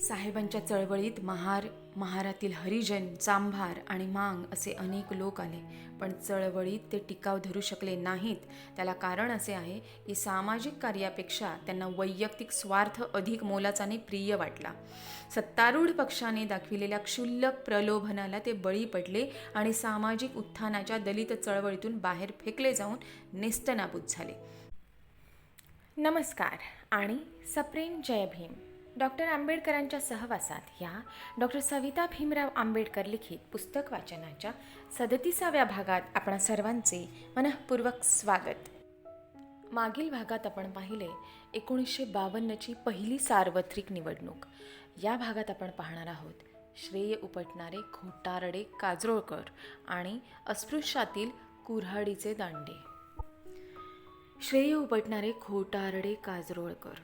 साहेबांच्या चळवळीत महार महारातील हरिजन चांभार आणि मांग असे अनेक लोक आले. पण चळवळीत ते टिकाव धरू शकले नाहीत. त्याला कारण असे आहे की सामाजिक कार्यापेक्षा त्यांना वैयक्तिक स्वार्थ अधिक मोलाचा आणि प्रिय वाटला. सत्तारूढ पक्षाने दाखविलेल्या क्षुल्लक प्रलोभनाला ते बळी पडले आणि सामाजिक उत्थानाच्या दलित चळवळीतून बाहेर फेकले जाऊन नेस्तनाबूत झाले. नमस्कार आणि सप्रेम जय भीम. डॉक्टर आंबेडकरांच्या सहवासात ह्या डॉक्टर सविता भीमराव आंबेडकर लिखित पुस्तक वाचनाच्या सदतीसाव्या भागात आपणा सर्वांचे मनःपूर्वक स्वागत. मागील भागात आपण पाहिले एकोणीसशे बावन्नची पहिली सार्वत्रिक निवडणूक. या भागात आपण पाहणार आहोत श्रेय उपटणारे खोटारडे काजरोळकर आणि अस्पृश्यातील कुऱ्हाडीचे दांडे. श्रेय उपटणारे खोटारडे काजरोळकर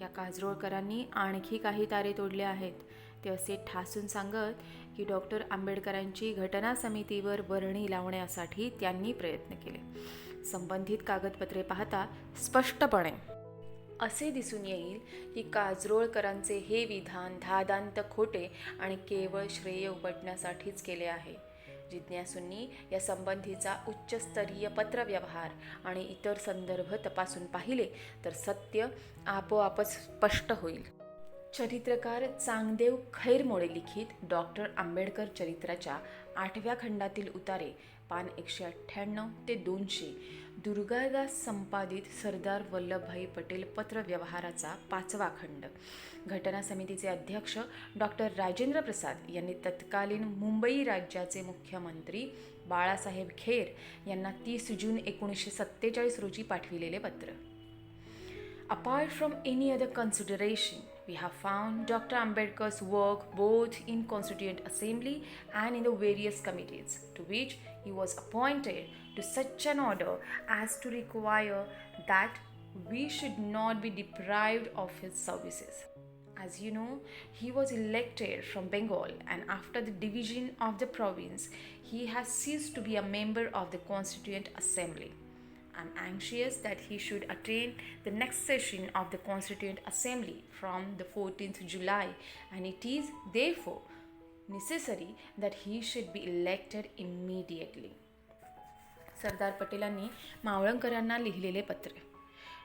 या काजरोळकरांनी आणखी काही तारे तोडले आहेत. ते असे ठासून सांगत की डॉक्टर आंबेडकरांची घटना समितीवर वर्णी लावण्यासाठी त्यांनी प्रयत्न केले. संबंधित कागदपत्रे पाहता स्पष्टपणे असे दिसून येईल की काजरोळकरांचे हे विधान धादांत खोटे आणि केवळ श्रेय उपटण्यासाठीच केले आहे. जिज्ञासूंनी या संबंधीचा उच्चस्तरीय पत्रव्यवहार आणि इतर संदर्भ तपासून पाहिले तर सत्य आपोआपच स्पष्ट होईल. चरित्रकार चांगदेव खैरमोळे लिखित डॉक्टर आंबेडकर चरित्राच्या आठव्या खंडातील उतारे पान एकशे अठ्ठ्याण्णव ते दोनशे. दुर्गादास संपादित सरदार वल्लभभाई पटेल पत्रव्यवहाराचा पाचवा खंड. घटना समितीचे अध्यक्ष डॉक्टर राजेंद्र प्रसाद यांनी तत्कालीन मुंबई राज्याचे मुख्यमंत्री बाळासाहेब खेर यांना तीस जून एकोणीसशे सत्तेचाळीस रोजी पाठविलेले पत्र. Apart from any other consideration we have found Dr. Ambedkar's work both in Constituent Assembly and in the various committees to which he was appointed to such an order as to require that we should not be deprived of his services. As you know, he was elected from Bengal, and after the division of the province, he has ceased to be a member of the Constituent Assembly. I'm anxious that he should attend the next session of the Constituent Assembly from the 14th July, and it is therefore necessary that he should be elected immediately. Sardar पटेलांनी मावळंकरांना लिहिलेले पत्र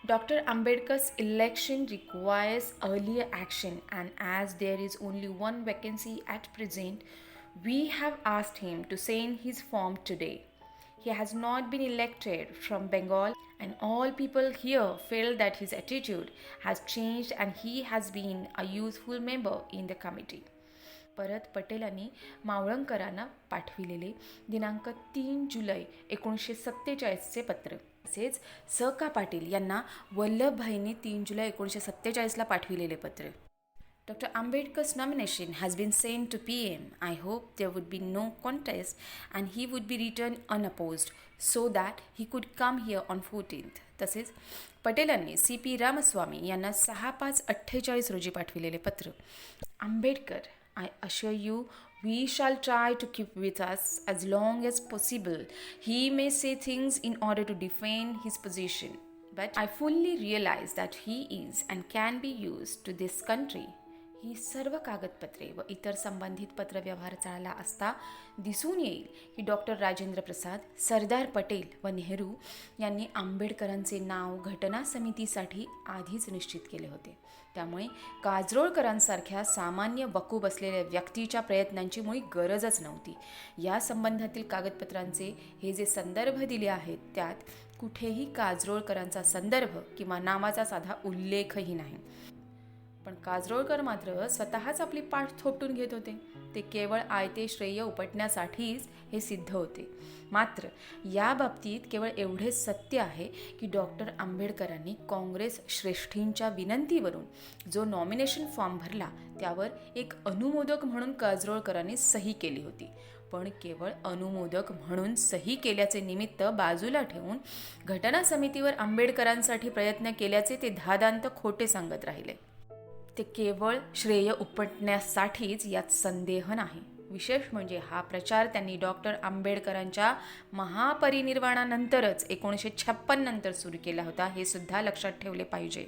Dr. Ambedkar's election requires earlier action, and as there is only one vacancy at present, we have asked him to send his form today. He has not been elected from Bengal, and all people here feel that his attitude has changed and he has been a useful member in the committee. परत पटेलांनी मावळंकरांना पाठविलेले दिनांक तीन जुलै एकोणीसशे सत्तेचाळीसचे पत्र तसेच स का पाटील यांना वल्लभभाईंनी तीन जुलै एकोणीसशे सत्तेचाळीसला पाठविलेले पत्र Dr. Ambedkar's nomination has been sent to PM. I hope there would be no contest and he would be returned unopposed so that he could come here on 14th. तसेच पटेलांनी सी पी रामस्वामी यांना सहा पाच अठ्ठेचाळीस रोजी पाठविलेले पत्र Ambedkar I assure you we shall try to keep with us as long as possible he may say things in order to defend his position but I fully realize that he is and can be used to this country. ही सर्व कागदपत्रे व इतर संबंधित पत्रव्यवहार चालला असता दिसून येईल की डॉक्टर राजेंद्र प्रसाद सरदार पटेल व नेहरू यांनी आंबेडकरांचे नाव घटना समितीसाठी आधीच निश्चित केले होते. त्यामुळे काजरोळकरांसारख्या सामान्य बकू बसलेल्या व्यक्तीच्या प्रयत्नांची मुळी गरजच नव्हती. या संबंधातील कागदपत्रांचे हे जे संदर्भ दिले आहेत त्यात कुठेही काजरोळकरांचा संदर्भ किंवा नावाचा साधा उल्लेखही नाही. पण काजरोळकर मात्र स्वतःच आपली पाठ थोपटून घेत होते. ते केवळ आयते श्रेय उपटण्यासाठीच हे सिद्ध होते. मात्र या बाबतीत केवळ एवढेच सत्य आहे की डॉक्टर आंबेडकरांनी काँग्रेस श्रेष्ठींच्या विनंतीवरून जो नॉमिनेशन फॉर्म भरला त्यावर एक अनुमोदक म्हणून काजरोळकरांनी सही केली होती. पण केवळ अनुमोदक म्हणून सही केल्याचे निमित्त बाजूला ठेवून घटना समितीवर आंबेडकरांसाठी प्रयत्न केल्याचे ते धादांत खोटे सांगत राहिले. ते केवळ श्रेय उपटण्यासाठीच यात संदेह नाही. विशेष म्हणजे हा प्रचार त्यांनी डॉक्टर आंबेडकरांच्या महापरिनिर्वाणानंतरच एकोणीसशे छप्पन नंतर सुरू केला होता हे सुद्धा लक्षात ठेवले पाहिजे.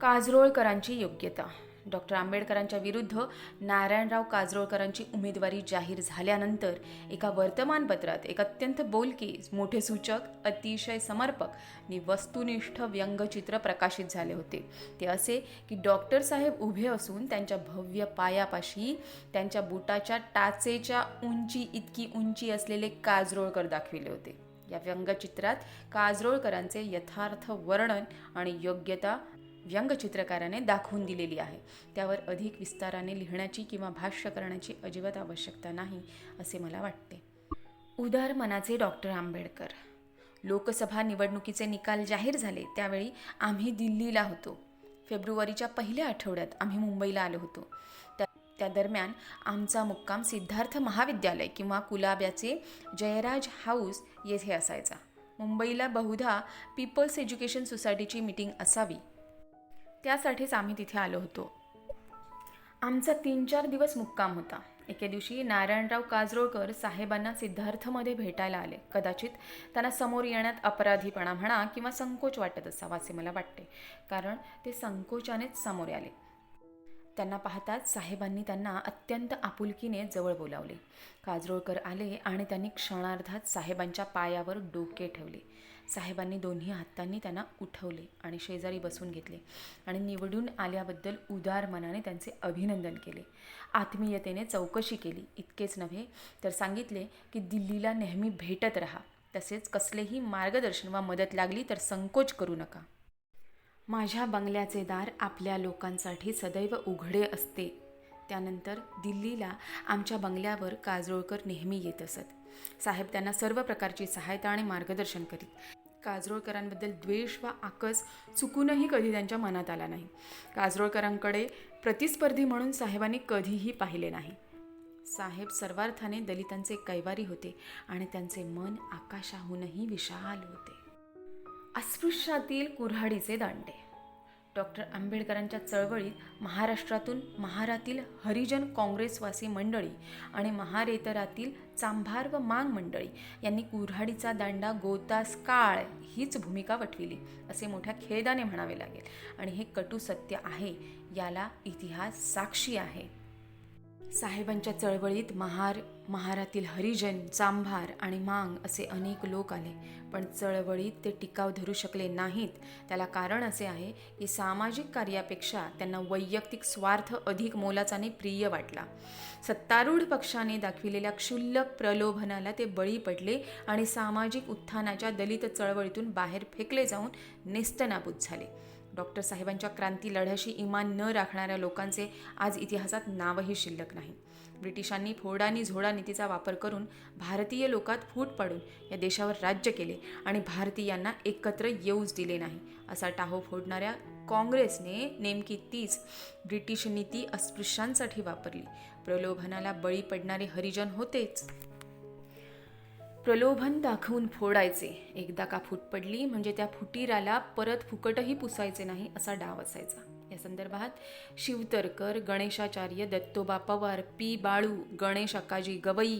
काजरोळकरांची योग्यता डॉक्टर आंबेडकरांच्या विरुद्ध नारायणराव काजरोळकरांची उमेदवारी जाहीर झाल्यानंतर एका वर्तमानपत्रात एक अत्यंत बोलकी मोठे सूचक अतिशय समर्पक आणि वस्तुनिष्ठ व्यंगचित्र प्रकाशित झाले होते. ते असे की डॉक्टर साहेब उभे असून त्यांच्या भव्य पायापाशी त्यांच्या बुटाच्या टाचेच्या उंची इतकी उंची असलेले काजरोळकर दाखविले होते. या व्यंगचित्रात काजरोळकरांचे यथार्थ वर्णन आणि योग्यता व्यंगचित्रकाराने दाखवून दिलेली आहे. त्यावर अधिक विस्ताराने लिहिण्याची किंवा भाष्य करण्याची अजिबात आवश्यकता नाही असे मला वाटते. उदार मनाचे डॉक्टर आंबेडकर. लोकसभा निवडणुकीचे निकाल जाहीर झाले त्यावेळी आम्ही दिल्लीला होतो. फेब्रुवारीच्या पहिल्या आठवड्यात आम्ही मुंबईला आलो होतो. त्या त्या दरम्यान आमचा मुक्काम सिद्धार्थ महाविद्यालय किंवा कुलाब्याचे जयराज हाऊस येथे असायचा. मुंबईला बहुधा पीपल्स एज्युकेशन सोसायटीची मीटिंग असावी. त्यासाठीच आम्ही तिथे आलो होतो. आमचा तीन चार दिवस मुक्काम होता. एके दिवशी नारायणराव काजरोळकर साहेबांना सिद्धार्थमध्ये भेटायला आले. कदाचित त्यांना समोर येण्यात अपराधीपणा म्हणा किंवा संकोच वाटत असावा असे मला वाटते. कारण ते संकोचानेच समोर आले. त्यांना पाहताच साहेबांनी त्यांना अत्यंत आपुलकीने जवळ बोलावले. काजरोळकर आले आणि त्यांनी क्षणार्धात साहेबांच्या पायावर डोके ठेवले. साहेबांनी दोन्ही हातांनी त्यांना उठवले आणि शेजारी बसून घेतले आणि निवडून आल्याबद्दल उदार मनाने त्यांचे अभिनंदन केले. आत्मीयतेने चौकशी केली. इतकेच नव्हे तर सांगितले की दिल्लीला नेहमी भेटत राहा. तसेच कसलेही मार्गदर्शन वा मदत लागली तर संकोच करू नका. माझ्या बंगल्याचे दार आपल्या लोकांसाठी सदैव उघडे असते. त्यानंतर दिल्लीला आमच्या बंगल्यावर काजोळकर नेहमी येत असत. साहेब त्यांना सर्व प्रकारची सहायता आणि मार्गदर्शन करीत. काजरोळकरांबद्दल द्वेष वा आकस चुकूनही कधी त्यांच्या मनात आला नाही. काजरोळकरांकडे प्रतिस्पर्धी म्हणून साहेबांनी कधीही पाहिले नाही. साहेब सर्वार्थाने दलितांचे कैवारी होते आणि त्यांचे मन आकाशाहूनही विशाल होते. अस्पृश्यातील कुऱ्हाडीचे दांडे. डॉक्टर आंबेडकरांच्या चळवळीत महाराष्ट्रातून महारातील हरिजन काँग्रेसवासी मंडळी आणि महारेतरातील चांभार व मांग मंडळी यांनी कुऱ्हाडीचा दांडा गोतास काळ हीच भूमिका वठविली असे मोठ्या खेदाने म्हणावे लागेल. आणि हे कटू सत्य आहे याला इतिहास साक्षी आहे. साहेबांच्या चळवळीत महार महारातील हरिजन चांभार आणि मांग असे अनेक लोक आले. पण चळवळीत ते टिकाव धरू शकले नाहीत. त्याला कारण असे आहे की सामाजिक कार्यापेक्षा त्यांना वैयक्तिक स्वार्थ अधिक मोलाचा आणि प्रिय वाटला. सत्तारूढ पक्षाने दाखविलेल्या क्षुल्लक प्रलोभनाला ते बळी पडले आणि सामाजिक उत्थानाच्या दलित चळवळीतून बाहेर फेकले जाऊन नेस्तनाबूत झाले. डॉक्टर साहेबांच्या क्रांती लढ्याशी इमान न राखणाऱ्या लोकांचे आज इतिहासात नावही शिल्लक नाही. ब्रिटिशांनी फोडानी झोडा नीतीचा वापर करून भारतीय लोकात फूट पाडून या देशावर राज्य केले आणि भारतीयांना एकत्र येऊच दिले नाही असा टाहो फोडणाऱ्या काँग्रेसने नेमकी तीच ब्रिटिश नीती अस्पृश्यांसाठी वापरली. प्रलोभनाला बळी पडणारे हरिजन होतेच. प्रलोभन दाखवून फोडायचे. एकदा का फूट पडली म्हणजे त्या फुटीराला परत फुकटही पुसायचे नाही असा डाव असायचा. या संदर्भात शिवतरकर गणेशाचार्य दत्तोबा पवार पी. बाळू गणेश अक्काजी गवई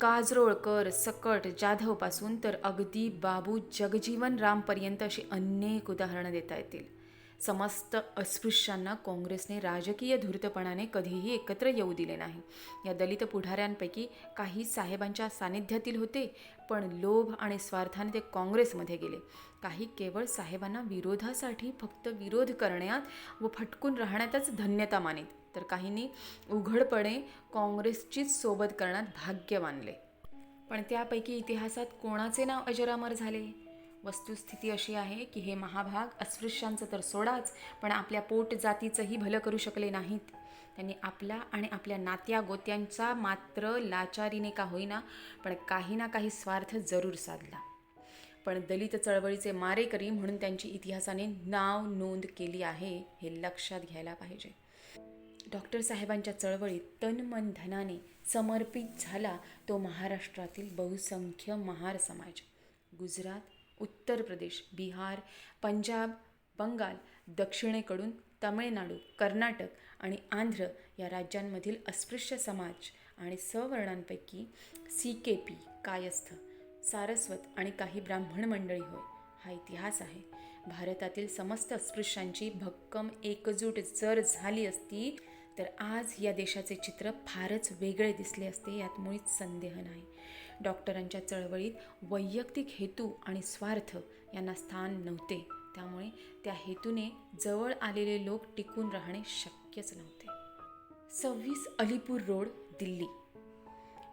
काजरोळकर सकट जाधवपासून तर अगदी बाबू जगजीवन रामपर्यंत अशी अनेक उदाहरणं देता येतील. समस्त अस्पृश्यांना काँग्रेसने राजकीय धूर्तपणाने कधीही एकत्र येऊ दिले नाही. या दलित पुढाऱ्यांपैकी काही साहेबांच्या सानिध्यातील होते पण लोभ आणि स्वार्थाने ते काँग्रेसमध्ये गेले. काही केवळ साहेबांना विरोधासाठी फक्त विरोध करण्यात व फटकून राहण्यातच धन्यता मानित तर काहींनी उघडपणे काँग्रेसचीच सोबत करण्यात भाग्य मानले. पण त्यापैकी इतिहासात कोणाचे नाव अजरामर झाले? वस्तुस्थिती अशी आहे की हे महाभाग अस्पृश्यांचं तर सोडाच पण आपल्या पोट जातीचंही भलं करू शकले नाहीत. त्यांनी आपला आणि आपल्या नात्या गोत्यांचा मात्र लाचारीने का होईना पण काही ना काही स्वार्थ जरूर साधला. पण दलित चळवळीचे मारेकरी म्हणून त्यांची इतिहासाने नाव नोंद केली आहे हे लक्षात घ्यायला पाहिजे. डॉक्टर साहेबांच्या चळवळीत तन मन धनाने समर्पित झाला तो महाराष्ट्रातील बहुसंख्य महार समाज. गुजरात उत्तर प्रदेश बिहार पंजाब बंगाल दक्षिणेकडून तमिळनाडू कर्नाटक आणि आंध्र या राज्यांमधील अस्पृश्य समाज आणि सवर्णांपैकी सी के पी कायस्थ सारस्वत आणि काही ब्राह्मण मंडळी होय. हा इतिहास आहे. भारतातील समस्त अस्पृश्यांची भक्कम एकजूट जर झाली असती तर आज या देशाचे चित्र फारच वेगळे दिसले असते यात मुळीच संदेह नाही. डॉक्टरांच्या चळवळीत वैयक्तिक हेतू आणि स्वार्थ यांना स्थान नव्हते. त्यामुळे त्या हेतूने जवळ आलेले लोक टिकून राहणे शक्यच नव्हते. सव्वीस अलीपूर रोड दिल्ली.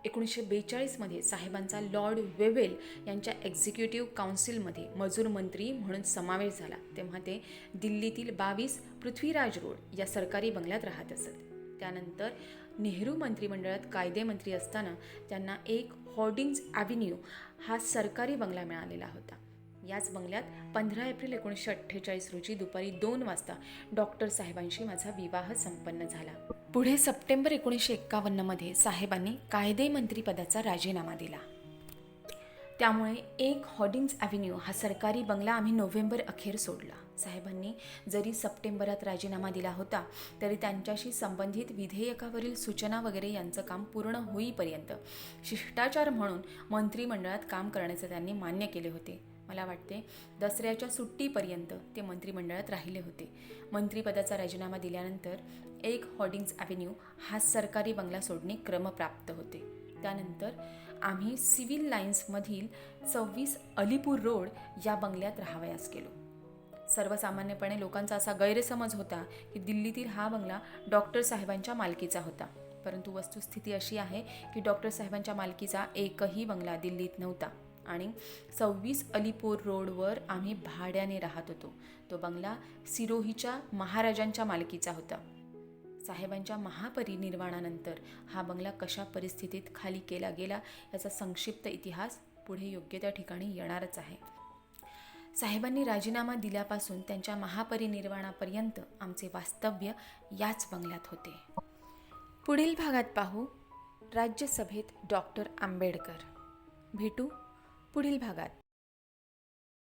एकोणीसशे बेचाळीसमध्ये साहेबांचा लॉर्ड वेवेल यांच्या एक्झिक्युटिव्ह काउन्सिलमध्ये मजूर मंत्री म्हणून समावेश झाला. तेव्हा ते दिल्लीतील बावीस पृथ्वीराज रोड या सरकारी बंगल्यात राहत असत. त्यानंतर नेहरू मंत्रिमंडळात कायदेमंत्री असताना त्यांना एक हॉर्डिंग्ज ॲव्हेन्यू हा सरकारी बंगला मिळालेला होता. याच बंगल्यात पंधरा एप्रिल एकोणीसशे अठ्ठेचाळीस रोजी दुपारी दोन वाजता डॉक्टर साहेबांशी माझा विवाह संपन्न झाला. पुढे सप्टेंबर एकोणीसशे एक्कावन्नमध्ये साहेबांनी कायदेमंत्रीपदाचा राजीनामा दिला. त्यामुळे एक हॉर्डिंग्ज ॲव्हेन्यू हा सरकारी बंगला आम्ही नोव्हेंबर अखेर सोडला. साहेबांनी जरी सप्टेंबरात राजीनामा दिला होता तरी त्यांच्याशी संबंधित विधेयकावरील सूचना वगैरे यांचं काम पूर्ण होईपर्यंत शिष्टाचार म्हणून मंत्रिमंडळात काम करण्याचे त्यांनी मान्य केले होते. मला वाटते दसऱ्याच्या सुट्टीपर्यंत ते मंत्रिमंडळात राहिले होते. मंत्रिपदाचा राजीनामा दिल्यानंतर एक हॉर्डिंग्ज ॲव्हेन्यू हा सरकारी बंगला सोडणे क्रमप्राप्त होते. त्यानंतर आम्ही सिव्हिल लाईन्समधील सव्वीस अलीपूर रोड या बंगल्यात राहावयास गेलो. सर्वसामान्यपणे लोकांचा असा गैरसमज होता की दिल्लीतील हा बंगला डॉक्टर साहेबांच्या मालकीचा होता. परंतु वस्तुस्थिती अशी आहे की डॉक्टर साहेबांच्या मालकीचा एकही बंगला दिल्लीत नव्हता आणि सव्वीस अलीपूर रोडवर आम्ही भाड्याने राहत होतो. तो बंगला सिरोहीच्या महाराजांच्या मालकीचा होता. साहेबांच्या महापरिनिर्वाणानंतर हा बंगला कशा परिस्थितीत खाली केला गेला याचा संक्षिप्त इतिहास पुढे योग्य त्या ठिकाणी येणारच आहे. साहेबांनी राजीनामा दिल्यापासून त्यांच्या महापरिनिर्वाणापर्यंत आमचे वास्तव्य याच बंगल्यात होते. पुढील भागात पाहू राज्यसभेत डॉक्टर आंबेडकर. भेटू पुढील भागात.